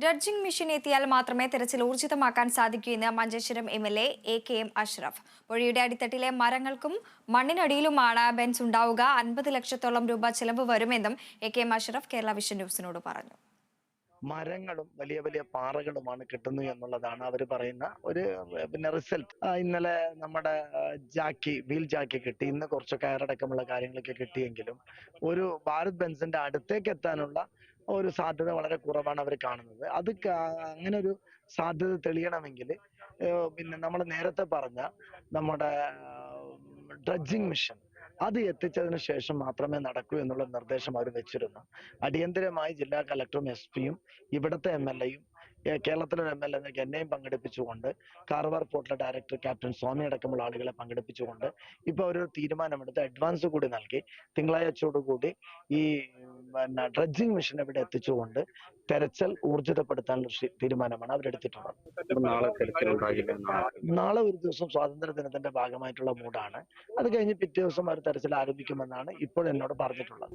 Dredging machine എത്തിയാൽ മാത്രമേ തെരച്ചിൽ ഊർജിതമാക്കാൻ സാധിക്കൂ എന്ന് Manjeshwaram M L A A K M Ashraf. പുഴയുടെ അടിത്തട്ടിലെ മരങ്ങൾക്കും മണ്ണിനടിയിലുമാണ് ബെൻസ് ഉണ്ടാവുക. അൻപത് ലക്ഷത്തോളം രൂപ ചെലവ് വരുമെന്നും A K M Ashraf Kerala vision ന്യൂസിനോട് പറഞ്ഞു. മരങ്ങളും വലിയ വലിയ പാറകളുമാണ് കിട്ടുന്നത് എന്നുള്ളതാണ് അവർ പറയുന്ന ഒരു പിന്നെ റിസൾട്ട്. ഇന്നലെ നമ്മുടെ ജാക്കി വീൽ ജാക്കി കിട്ടി. ഇന്ന് കുറച്ച് കയറടക്കമുള്ള കാര്യങ്ങളൊക്കെ കിട്ടിയെങ്കിലും ഒരു ഭാരത് ബെൻസിന്റെ അടുത്തേക്ക് എത്താനുള്ള ഒരു സാധ്യത വളരെ കുറവാണ് അവർ കാണുന്നത്. അത് അങ്ങനെ ഒരു സാധ്യത തെളിയണമെങ്കിൽ പിന്നെ നമ്മൾ നേരത്തെ പറഞ്ഞ നമ്മുടെ ഡ്രഡ്ജിങ് മിഷൻ അത് എത്തിച്ചതിന് ശേഷം മാത്രമേ നടക്കൂ എന്നുള്ള നിർദ്ദേശം അവർ വെച്ചിരുന്നു. അടിയന്തരമായി ജില്ലാ കളക്ടറും എസ് പിയും ഇവിടുത്തെ എം എൽ എയും കേരളത്തിലെ എം എൽ എ എന്നെയും പങ്കെടുപ്പിച്ചുകൊണ്ട് കാർവാർ പോർട്ടിലെ ഡയറക്ടർ ക്യാപ്റ്റൻ സ്വാമി അടക്കമുള്ള ആളുകളെ പങ്കെടുപ്പിച്ചുകൊണ്ട് ഇപ്പൊ ഒരു തീരുമാനമെടുത്ത് അഡ്വാൻസ് കൂടി നൽകി തിങ്കളാഴ്ചയോടുകൂടി ഈ പിന്നെ ഡ്രഡ്ജിങ് മെഷീൻ ഇവിടെ എത്തിച്ചുകൊണ്ട് തെരച്ചിൽ ഊർജിതപ്പെടുത്താനുള്ള തീരുമാനമാണ് അവരെടുത്തിട്ടുള്ളത്. എടുത്തിട്ടുള്ളത്. നാളെ ഒരു ദിവസം സ്വാതന്ത്ര്യ ദിനത്തിന്റെ ഭാഗമായിട്ടുള്ള മൂടാണ് അത് കഴിഞ്ഞ് പിറ്റേ ദിവസം അവർ തെരച്ചിൽ ആരംഭിക്കുമെന്നാണ് ഇപ്പോൾ എന്നോട് പറഞ്ഞിട്ടുള്ളത്.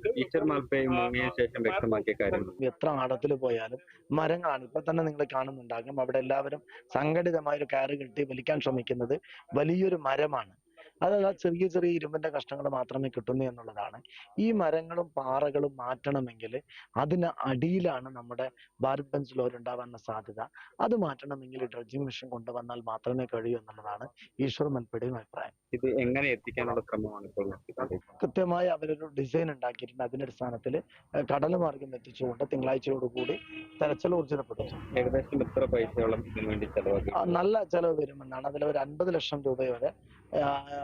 എത്ര ആഴത്തിൽ പോയാലും മരങ്ങളാണ്. ഇപ്പൊ തന്നെ നിങ്ങൾ കാണുന്നുണ്ടാകും. അവിടെ എല്ലാവരും സംഘടിതമായ ഒരു കയറ് കെട്ടി വലിക്കാൻ ശ്രമിക്കുന്നത് വലിയൊരു മരമാണ്. അത് ആ ചെറിയ ചെറിയ ഇരുമ്പിന്റെ കഷ്ണങ്ങൾ മാത്രമേ കിട്ടുന്നു എന്നുള്ളതാണ്. ഈ മരങ്ങളും പാറകളും മാറ്റണമെങ്കിൽ അതിന് അടിയിലാണ് നമ്മുടെ ഭാരത് ബെഞ്ച് ലോറി ഉണ്ടാവാനുള്ള സാധ്യത. അത് മാറ്റണമെങ്കിൽ ഡ്രഡ്ജിങ് മെഷീൻ കൊണ്ടുവന്നാൽ മാത്രമേ കഴിയൂ എന്നുള്ളതാണ് ഈശ്വർ മൽപ്പയുടെയും അഭിപ്രായം. ഇത് എങ്ങനെ എത്തിക്കാനുള്ള ശ്രമമാണ് കൃത്യമായി അവരൊരു ഡിസൈൻ ഉണ്ടാക്കിയിട്ടുണ്ട്. അതിന്റെ അടിസ്ഥാനത്തിൽ കടൽ മാർഗം എത്തിച്ചുകൊണ്ട് തിങ്കളാഴ്ചയോടുകൂടി തെരച്ചിൽ ഊർജിതപ്പെടുത്തും ഏകദേശം എത്ര പൈസയോളം ഇതിനു വേണ്ടി ചെലവാക്കി നല്ല ചെലവ് വരുമെന്നാണ്. അതിൽ ഒരു അൻപത് ലക്ഷം രൂപ വരെ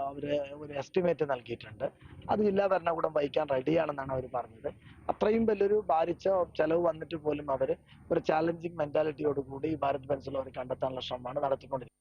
ആ, അവർ ഒരു എസ്റ്റിമേറ്റ് നൽകിയിട്ടുണ്ട്. അത് ജില്ലാ ഭരണകൂടം വഹിക്കാൻ റെഡിയാണെന്നാണ് അവർ പറഞ്ഞത്. അത്രയും വലിയൊരു ഭാരിച്ച ചെലവ് വന്നിട്ട് പോലും അവർ ഒരു ചാലഞ്ചിങ് മെന്റാലിറ്റിയോട് കൂടി ഭാരത് ബെൻസിൽ അവർ കണ്ടെത്താനുള്ള ശ്രമമാണ് നടത്തിക്കൊണ്ടിരിക്കുന്നത്.